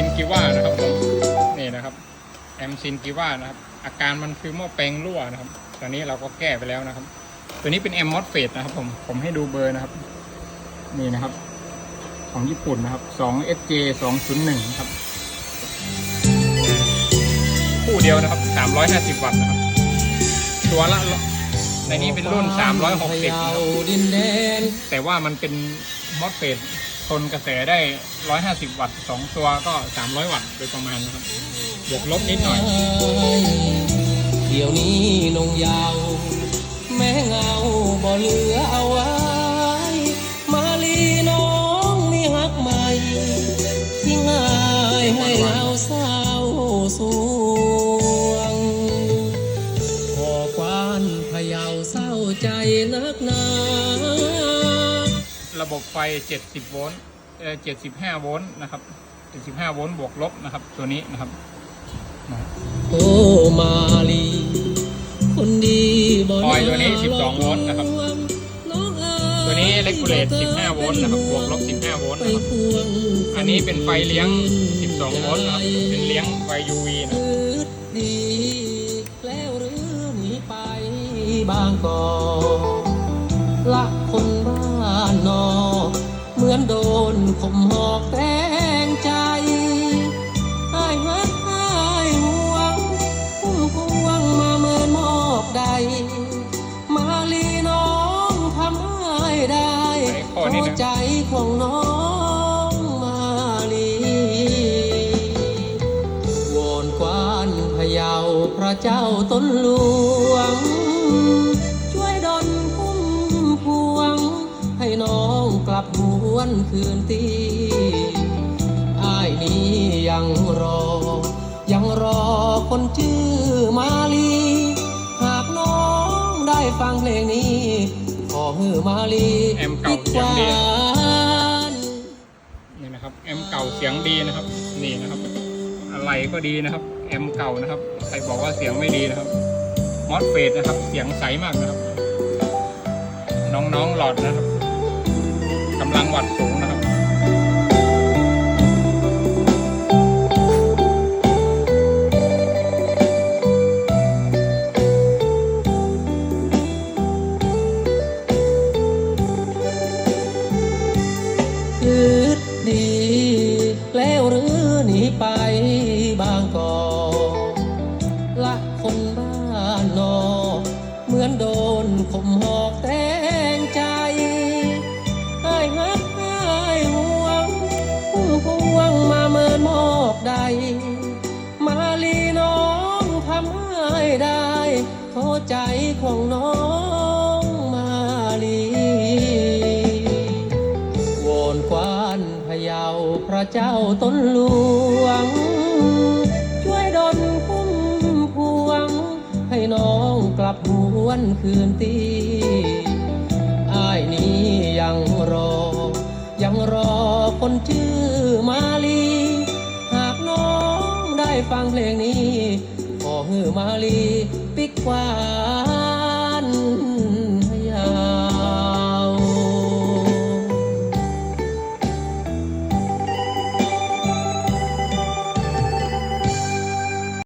ซินกิว่านะครับผมนี่นะครับแอมซินกิว่านะครับ อาการมันคือหม้อแปลงรั่วนะครับ ตอนนี้เราก็แก้ไปแล้วนะครับ ตัวนี้เป็นแอมมอสเฟตนะครับผมผมให้ดูเบอร์นะครับ นี่นะครับ ของญี่ปุ่นนะครับ2 SJ 201ครับคู่เดียวนะครับ 350 วัตต์นะครับ ตัวละในนี้เป็นรุ่น 360นะครับดินแดนแต่ว่ามันเป็นมอสเฟต ทนกระแสได้ 150 วัตต์2ตัวก็ 300 วัตต์โดยประมาณนะครับบวกลบนิดหน่อย เดี๋ยวนี้นงยาว แม่เงาบ่เหลือเอาไว้ ระบบไฟ 70 โวลต์เอ่อ75 โวลต์นะครับ 75 โวลต์บวกลบนะครับ ตัวนี้นะครับนะโอ้มาลีคนดีบ่ออยล์ตัวนี้ 12 โวลต์นะครับน้องเอ๋ยตัวนี้เลกูเลต15 โวลต์นะครับ บวกลบ 15 โวลต์ไปนะครับควงอันนี้เป็นไฟเลี้ยง 12 โวลต์นะครับ เป็นเลี้ยงไฟ UV นะคืดดีแล้วหรือหนีไปบางกอกละคนบ้านนอกเห มือนโดนข่มหอกแตงใจไอ้ฮักไอ้ห่วงพุ่มพวงมาเมินมอบใด มาลีน้องทำให้ได้ไหนขอนิดนึงใจของน้องมาลีวอนกวานพยาวพระเจ้าต้นหลว วนคืนตีอ้ายนี้ยังรอ ยังรอคนชื่อมาลี หากน้องได้ฟังเพลงนี้ ขอฮือมาลีแอมเก่าอีกเสียงดีวานนี่นะครับ แอมเก่าเสียงดีนะครับ นี่นะครับ อะไรก็ดีนะครับ แอมเก่านะครับ ใครบอกว่าเสียงไม่ดีนะครับมอสเฟตนะครับ เสียงใสมากนะครับ น้องๆหลอดนะครับกำลังวัดสูงนะครับคืดดีแล้วหรือหนีไปบางกอกละคนบ้านนอกเหมือนโดนข่มหอ โทษใจของน้องมาลีโวนกวานพยาวพระเจ้าต้นหลวง ช่วยดลพุ่มพวง ให้น้องกลับหวนคืนตีอ้ายนี้ยังรอ ยังรอคนชื่อมาลี หากน้องได้ฟังเพลงนี้ ขอฮือมาลี ปิกว่า